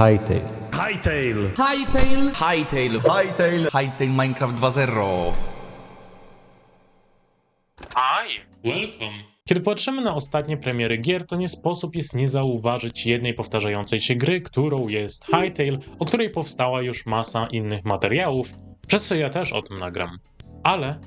Hytale. Hytale! Hytale. Hytale. Hytale, Hytale Minecraft 2.0. Hi, welcome. Kiedy patrzymy na ostatnie premiery gier, to nie sposób jest nie zauważyć jednej powtarzającej się gry, którą jest Hytale, o której powstała już masa innych materiałów, przez co ja też o tym nagram. Ale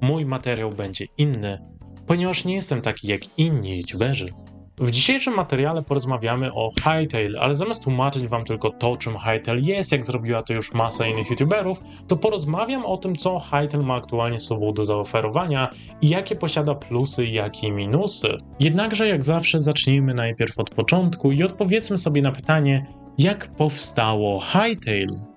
mój materiał będzie inny, ponieważ nie jestem taki jak inni youtuberzy. W dzisiejszym materiale porozmawiamy o Hytale, ale zamiast tłumaczyć wam tylko to, czym Hytale jest, jak zrobiła to już masa innych youtuberów, to porozmawiam o tym, co Hytale ma aktualnie sobą do zaoferowania i jakie posiada plusy, jak i minusy. Jednakże, jak zawsze, zacznijmy najpierw od początku i odpowiedzmy sobie na pytanie, jak powstało Hytale.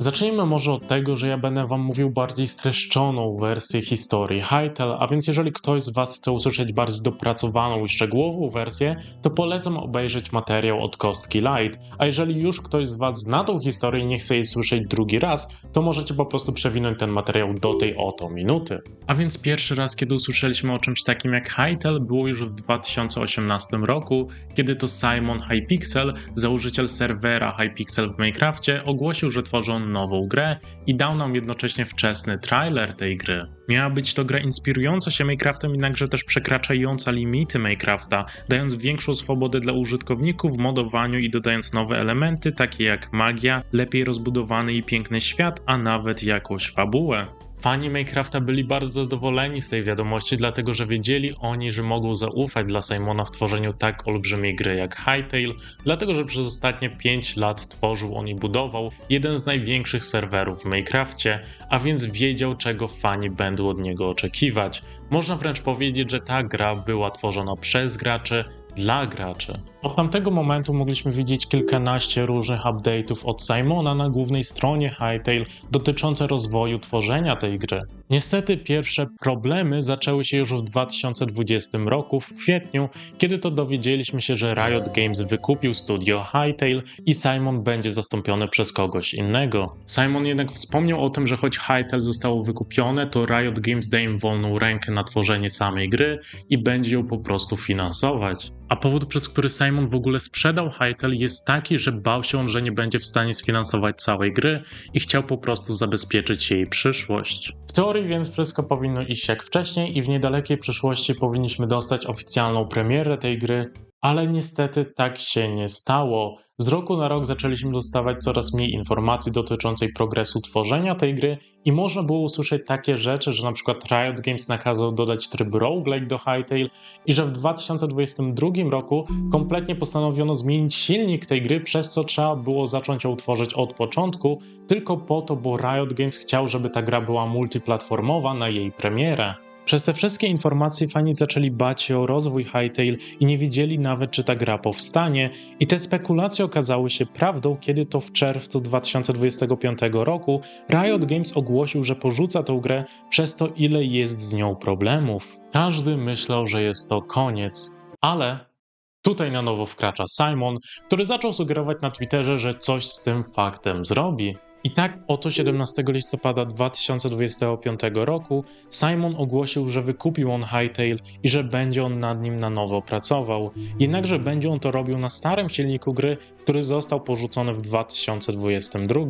Zacznijmy może od tego, że ja będę wam mówił bardziej streszczoną wersję historii Hytale, a więc jeżeli ktoś z was chce usłyszeć bardziej dopracowaną i szczegółową wersję, to polecam obejrzeć materiał od Kostki Light, a jeżeli już ktoś z was zna tą historię i nie chce jej słyszeć drugi raz, to możecie po prostu przewinąć ten materiał do tej oto minuty. A więc pierwszy raz, kiedy usłyszeliśmy o czymś takim jak Hytale, było już w 2018 roku, kiedy to Simon Hypixel, założyciel serwera Hypixel w Minecrafcie, ogłosił, że nową grę i dał nam jednocześnie wczesny trailer tej gry. Miała być to gra inspirująca się Minecraftem, jednakże też przekraczająca limity Minecrafta, dając większą swobodę dla użytkowników w modowaniu i dodając nowe elementy, takie jak magia, lepiej rozbudowany i piękny świat, a nawet jakąś fabułę. Fani Minecrafta byli bardzo zadowoleni z tej wiadomości, dlatego że wiedzieli oni, że mogą zaufać dla Simona w tworzeniu tak olbrzymiej gry jak Hytale, dlatego że przez ostatnie 5 lat tworzył on i budował jeden z największych serwerów w Minecrafcie, a więc wiedział, czego fani będą od niego oczekiwać. Można wręcz powiedzieć, że ta gra była tworzona przez graczy, dla graczy. Od tamtego momentu mogliśmy widzieć kilkanaście różnych update'ów od Simona na głównej stronie Hytale dotyczące rozwoju tworzenia tej gry. Niestety pierwsze problemy zaczęły się już w 2020 roku, w kwietniu, kiedy to dowiedzieliśmy się, że Riot Games wykupił studio Hytale i Simon będzie zastąpiony przez kogoś innego. Simon jednak wspomniał o tym, że choć Hytale zostało wykupione, to Riot Games daje im wolną rękę na tworzenie samej gry i będzie ją po prostu finansować. A powód, przez który Simon w ogóle sprzedał Hytale jest taki, że bał się on, że nie będzie w stanie sfinansować całej gry i chciał po prostu zabezpieczyć jej przyszłość. W teorii więc wszystko powinno iść jak wcześniej i w niedalekiej przyszłości powinniśmy dostać oficjalną premierę tej gry, ale niestety tak się nie stało. Z roku na rok zaczęliśmy dostawać coraz mniej informacji dotyczącej progresu tworzenia tej gry i można było usłyszeć takie rzeczy, że przykład Riot Games nakazał dodać tryb roguelike do Hytale i że w 2022 roku kompletnie postanowiono zmienić silnik tej gry, przez co trzeba było zacząć ją tworzyć od początku, tylko po to, bo Riot Games chciał, żeby ta gra była multiplatformowa na jej premierę. Przez te wszystkie informacje fani zaczęli bać się o rozwój Hytale i nie wiedzieli nawet, czy ta gra powstanie, i te spekulacje okazały się prawdą, kiedy to w czerwcu 2025 roku Riot Games ogłosił, że porzuca tę grę przez to, ile jest z nią problemów. Każdy myślał, że jest to koniec, ale tutaj na nowo wkracza Simon, który zaczął sugerować na Twitterze, że coś z tym faktem zrobi. I tak oto 17 listopada 2025 roku Simon ogłosił, że wykupił on Hytale i że będzie on nad nim na nowo pracował. Jednakże będzie on to robił na starym silniku gry, który został porzucony w 2022,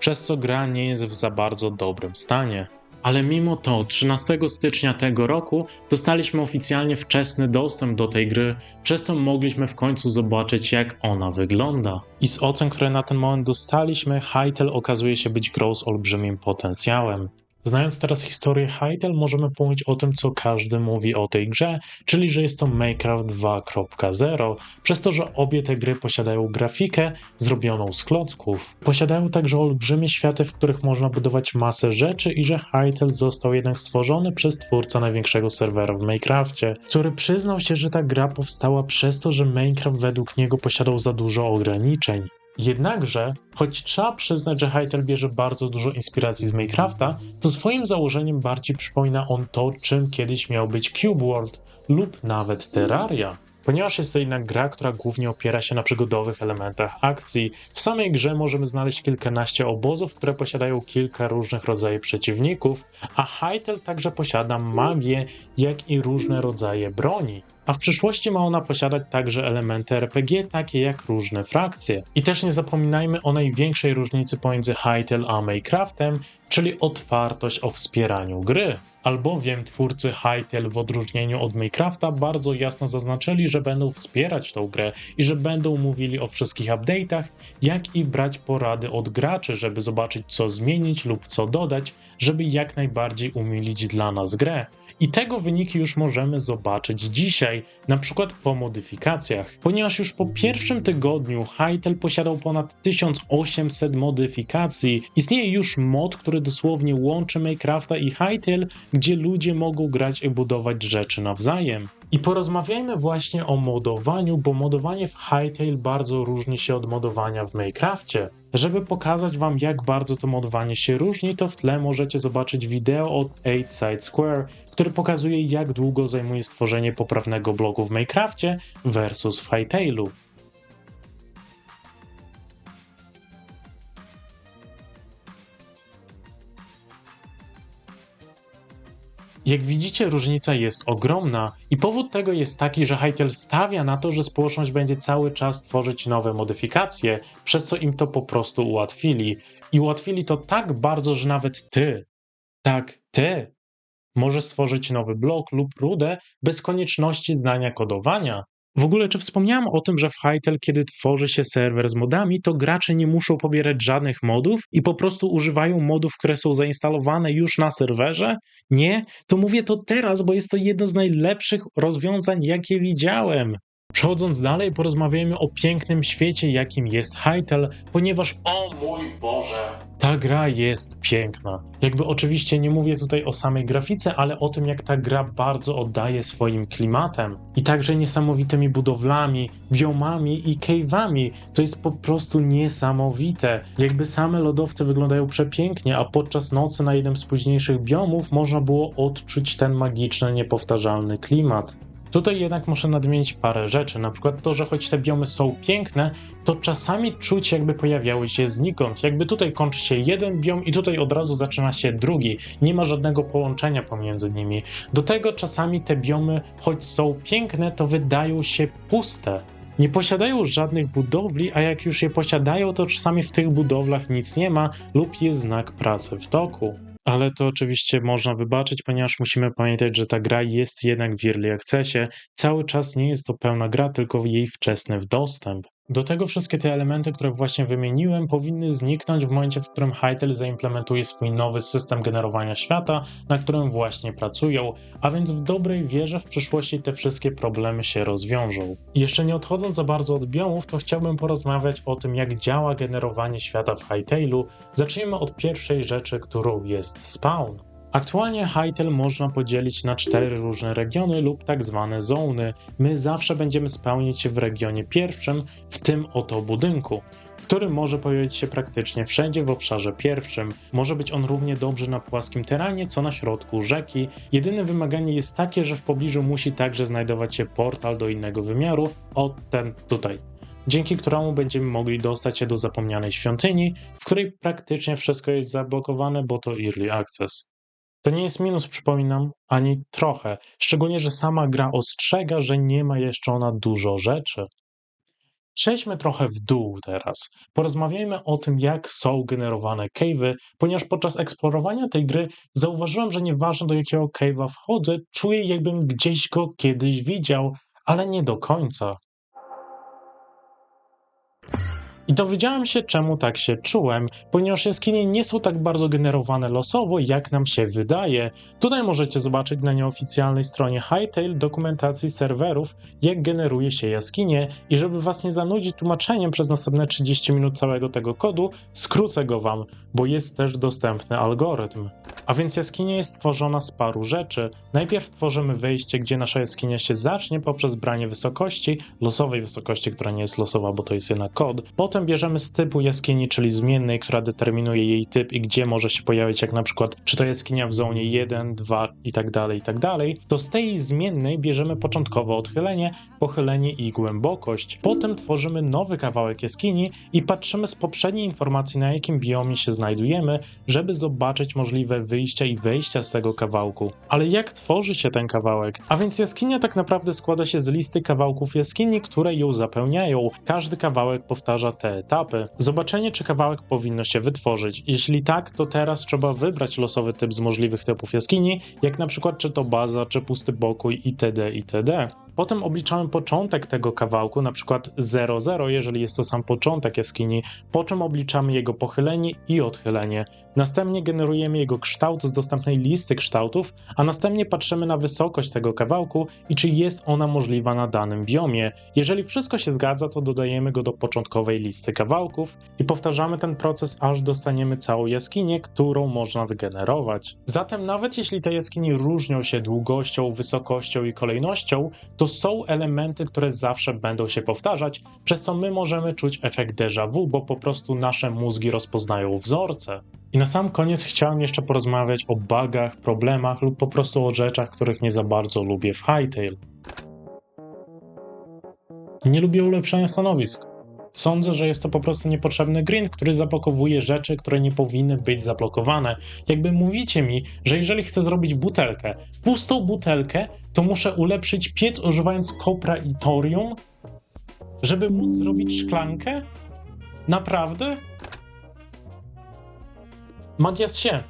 przez co gra nie jest w za bardzo dobrym stanie. Ale mimo to 13 stycznia tego roku dostaliśmy oficjalnie wczesny dostęp do tej gry, przez co mogliśmy w końcu zobaczyć jak ona wygląda. I z ocen, które na ten moment dostaliśmy, Hytale okazuje się być grą z olbrzymim potencjałem. Znając teraz historię Hytale, możemy pomówić o tym, co każdy mówi o tej grze, czyli że jest to Minecraft 2.0, przez to, że obie te gry posiadają grafikę zrobioną z klocków. Posiadają także olbrzymie światy, w których można budować masę rzeczy i że Hytale został jednak stworzony przez twórcę największego serwera w Minecrafcie, który przyznał się, że ta gra powstała przez to, że Minecraft według niego posiadał za dużo ograniczeń. Jednakże, choć trzeba przyznać, że Hytale bierze bardzo dużo inspiracji z Minecrafta, to swoim założeniem bardziej przypomina on to, czym kiedyś miał być Cube World lub nawet Terraria. Ponieważ jest to jednak gra, która głównie opiera się na przygodowych elementach akcji, w samej grze możemy znaleźć kilkanaście obozów, które posiadają kilka różnych rodzajów przeciwników, a Hytale także posiada magię, jak i różne rodzaje broni. A w przyszłości ma ona posiadać także elementy RPG, takie jak różne frakcje. I też nie zapominajmy o największej różnicy pomiędzy Hytale a Minecraftem, czyli otwartość o wspieraniu gry. Albowiem twórcy Hytale w odróżnieniu od Minecrafta bardzo jasno zaznaczyli, że będą wspierać tą grę i że będą mówili o wszystkich update'ach, jak i brać porady od graczy, żeby zobaczyć co zmienić lub co dodać, żeby jak najbardziej umilić dla nas grę. I tego wyniki już możemy zobaczyć dzisiaj, na przykład po modyfikacjach. Ponieważ już po pierwszym tygodniu Hytale posiadał ponad 1800 modyfikacji, istnieje już mod, który dosłownie łączy Minecrafta i Hytale, gdzie ludzie mogą grać i budować rzeczy nawzajem. I porozmawiajmy właśnie o modowaniu, bo modowanie w Hytale bardzo różni się od modowania w Minecrafcie. Żeby pokazać wam jak bardzo to modowanie się różni, to w tle możecie zobaczyć wideo od 8 Side Square, który pokazuje jak długo zajmuje stworzenie poprawnego bloku w Minecrafcie versus w Hytale'u. Jak widzicie, różnica jest ogromna i powód tego jest taki, że Hytale stawia na to, że społeczność będzie cały czas tworzyć nowe modyfikacje, przez co im to po prostu ułatwili. I ułatwili to tak bardzo, że nawet ty, tak, ty, możesz stworzyć nowy blok lub rudę bez konieczności znania kodowania. W ogóle, czy wspomniałem o tym, że w Hytale, kiedy tworzy się serwer z modami, to gracze nie muszą pobierać żadnych modów i po prostu używają modów, które są zainstalowane już na serwerze? Nie? To mówię to teraz, bo jest to jedno z najlepszych rozwiązań, jakie widziałem. Przechodząc dalej, porozmawiajmy o pięknym świecie, jakim jest Hytale, ponieważ o mój Boże, ta gra jest piękna. Jakby oczywiście nie mówię tutaj o samej grafice, ale o tym, jak ta gra bardzo oddaje swoim klimatem. I także niesamowitymi budowlami, biomami i cave'ami. To jest po prostu niesamowite. Jakby same lodowce wyglądają przepięknie, a podczas nocy na jednym z późniejszych biomów można było odczuć ten magiczny, niepowtarzalny klimat. Tutaj jednak muszę nadmienić parę rzeczy, na przykład to, że choć te biomy są piękne, to czasami czuć jakby pojawiały się znikąd, jakby tutaj kończy się jeden biom i tutaj od razu zaczyna się drugi, nie ma żadnego połączenia pomiędzy nimi. Do tego czasami te biomy, choć są piękne, to wydają się puste. Nie posiadają żadnych budowli, a jak już je posiadają, to czasami w tych budowlach nic nie ma lub jest znak pracy w toku. Ale to oczywiście można wybaczyć, ponieważ musimy pamiętać, że ta gra jest jednak w Early Accessie. Cały czas nie jest to pełna gra, tylko jej wczesny dostęp. Do tego wszystkie te elementy, które właśnie wymieniłem, powinny zniknąć w momencie, w którym Hytale zaimplementuje swój nowy system generowania świata, na którym właśnie pracują, a więc w dobrej wierze w przyszłości te wszystkie problemy się rozwiążą. Jeszcze nie odchodząc za bardzo od biomów, to chciałbym porozmawiać o tym, jak działa generowanie świata w Hytale'u. Zacznijmy od pierwszej rzeczy, którą jest spawn. Aktualnie Hytale można podzielić na cztery różne regiony lub tak zwane zony. My zawsze będziemy spełnić się w regionie pierwszym, w tym oto budynku, który może pojawić się praktycznie wszędzie w obszarze pierwszym. Może być on równie dobrze na płaskim terenie, co na środku rzeki. Jedyne wymaganie jest takie, że w pobliżu musi także znajdować się portal do innego wymiaru, o ten tutaj dzięki któremu będziemy mogli dostać się do zapomnianej świątyni, w której praktycznie wszystko jest zablokowane, bo to Early Access. To nie jest minus, przypominam, ani trochę. Szczególnie, że sama gra ostrzega, że nie ma jeszcze ona dużo rzeczy. Przejdźmy trochę w dół teraz. Porozmawiajmy o tym, jak są generowane cave'y, ponieważ podczas eksplorowania tej gry zauważyłem, że nieważne do jakiego cave'a wchodzę, czuję jakbym gdzieś go kiedyś widział, ale nie do końca. I dowiedziałem się, czemu tak się czułem, ponieważ jaskinie nie są tak bardzo generowane losowo, jak nam się wydaje. Tutaj możecie zobaczyć na nieoficjalnej stronie Hytale dokumentacji serwerów, jak generuje się jaskinie i żeby was nie zanudzić tłumaczeniem przez następne 30 minut całego tego kodu, skrócę go wam, bo jest też dostępny algorytm. A więc jaskinia jest tworzona z paru rzeczy. Najpierw tworzymy wejście, gdzie nasza jaskinia się zacznie poprzez branie wysokości, losowej wysokości, która nie jest losowa, bo to jest jednak kod. Potem Potem bierzemy z typu jaskini, czyli zmiennej, która determinuje jej typ i gdzie może się pojawić, jak na przykład, czy to jaskinia w zonie 1, 2 i tak dalej, i tak dalej. To z tej zmiennej bierzemy początkowe odchylenie, pochylenie i głębokość. Potem tworzymy nowy kawałek jaskini i patrzymy z poprzedniej informacji, na jakim biomie się znajdujemy, żeby zobaczyć możliwe wyjścia i wejścia z tego kawałku. Ale jak tworzy się ten kawałek? A więc jaskinia tak naprawdę składa się z listy kawałków jaskini, które ją zapełniają. Każdy kawałek powtarza te etapy. Zobaczenie, czy kawałek powinno się wytworzyć. Jeśli tak, to teraz trzeba wybrać losowy typ z możliwych typów jaskini, jak na przykład czy to baza, czy pusty pokój itd. itd. Potem obliczamy początek tego kawałku, na przykład 00, jeżeli jest to sam początek jaskini, po czym obliczamy jego pochylenie i odchylenie. Następnie generujemy jego kształt z dostępnej listy kształtów, a następnie patrzymy na wysokość tego kawałku i czy jest ona możliwa na danym biomie. Jeżeli wszystko się zgadza, to dodajemy go do początkowej listy kawałków i powtarzamy ten proces, aż dostaniemy całą jaskinię, którą można wygenerować. Zatem nawet jeśli te jaskinie różnią się długością, wysokością i kolejnością, to są elementy, które zawsze będą się powtarzać, przez co my możemy czuć efekt déjà vu, bo po prostu nasze mózgi rozpoznają wzorce. I na sam koniec chciałem jeszcze porozmawiać o bugach, problemach lub po prostu o rzeczach, których nie za bardzo lubię w Hytale. Nie lubię ulepszania stanowisk. Sądzę, że jest to po prostu niepotrzebny grind, który zablokowuje rzeczy, które nie powinny być zablokowane. Jakby mówicie mi, że jeżeli chcę zrobić butelkę, pustą butelkę, to muszę ulepszyć piec używając kopra i torium, żeby móc zrobić szklankę? Naprawdę? Magia z się.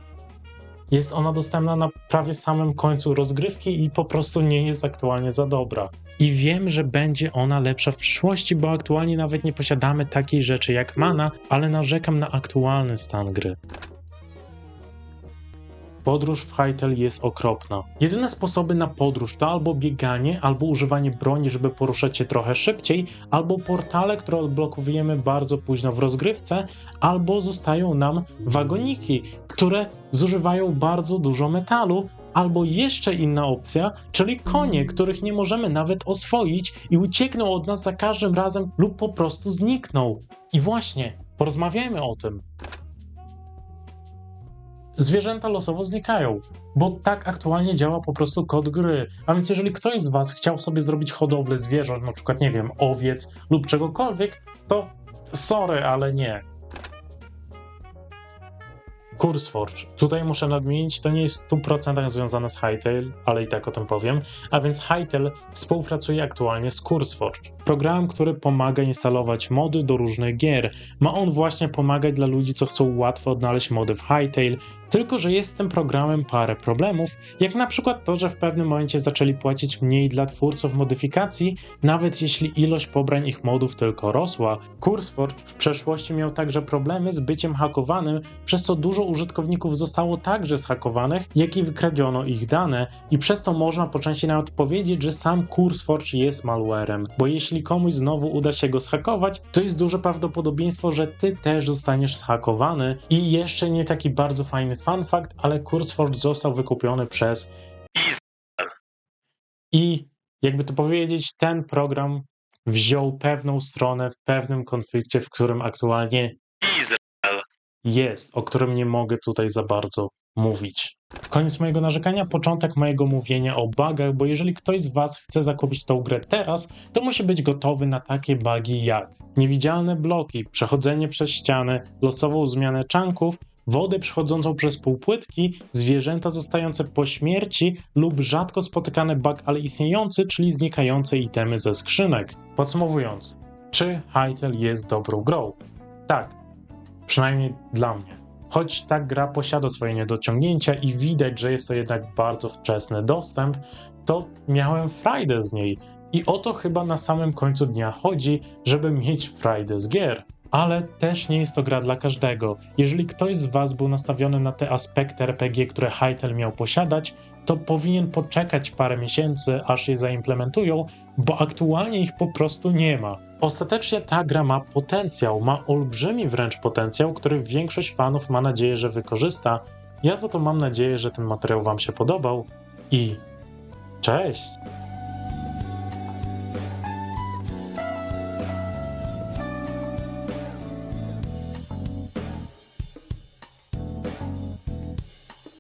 Jest ona dostępna na prawie samym końcu rozgrywki i po prostu nie jest aktualnie za dobra. I wiem, że będzie ona lepsza w przyszłości, bo aktualnie nawet nie posiadamy takiej rzeczy jak mana, ale narzekam na aktualny stan gry. Podróż w Hytale jest okropna. Jedyne sposoby na podróż to albo bieganie, albo używanie broni, żeby poruszać się trochę szybciej, albo portale, które odblokowujemy bardzo późno w rozgrywce, albo zostają nam wagoniki, które zużywają bardzo dużo metalu, albo jeszcze inna opcja, czyli konie, których nie możemy nawet oswoić i uciekną od nas za każdym razem lub po prostu znikną. I właśnie, porozmawiajmy o tym zwierzęta losowo znikają, bo tak aktualnie działa po prostu kod gry. A więc jeżeli ktoś z Was chciał sobie zrobić hodowlę zwierząt, na przykład, nie wiem, owiec lub czegokolwiek, to sorry, ale nie. CurseForge. Tutaj muszę nadmienić, to nie jest w 100% związane z Hytale, ale i tak o tym powiem. A więc Hytale współpracuje aktualnie z CurseForge, programem, który pomaga instalować mody do różnych gier. Ma on właśnie pomagać dla ludzi, co chcą łatwo odnaleźć mody w Hytale, tylko że jest z tym programem parę problemów, jak na przykład to, że w pewnym momencie zaczęli płacić mniej dla twórców modyfikacji, nawet jeśli ilość pobrań ich modów tylko rosła. CurseForge w przeszłości miał także problemy z byciem hakowanym, przez co dużo użytkowników zostało także zhakowanych, jak i wykradziono ich dane i przez to można po części nawet powiedzieć, że sam CurseForge jest malwarem, bo jeśli komuś znowu uda się go zhakować, to jest duże prawdopodobieństwo, że ty też zostaniesz zhakowany i jeszcze nie taki bardzo fajny fun fact, ale CurseForge został wykupiony przez i jakby to powiedzieć, ten program wziął pewną stronę w pewnym konflikcie, w którym aktualnie jest, o którym nie mogę tutaj za bardzo mówić. Koniec mojego narzekania, początek mojego mówienia o bugach, bo jeżeli ktoś z Was chce zakupić tą grę teraz, to musi być gotowy na takie bugi jak niewidzialne bloki, przechodzenie przez ściany, losową zmianę czanków, wodę przechodzącą przez półpłytki, zwierzęta zostające po śmierci lub rzadko spotykany bug, ale istniejący, czyli znikające itemy ze skrzynek. Podsumowując, czy Hytale jest dobrą grą? Tak, przynajmniej dla mnie. Choć ta gra posiada swoje niedociągnięcia i widać, że jest to jednak bardzo wczesny dostęp, to miałem frajdę z niej. I o to chyba na samym końcu dnia chodzi, żeby mieć frajdę z gier. Ale też nie jest to gra dla każdego. Jeżeli ktoś z Was był nastawiony na te aspekty RPG, które Hytale miał posiadać, to powinien poczekać parę miesięcy, aż je zaimplementują, bo aktualnie ich po prostu nie ma. Ostatecznie ta gra ma potencjał, ma olbrzymi wręcz potencjał, który większość fanów ma nadzieję, że wykorzysta. Ja za to mam nadzieję, że ten materiał Wam się podobał i cześć!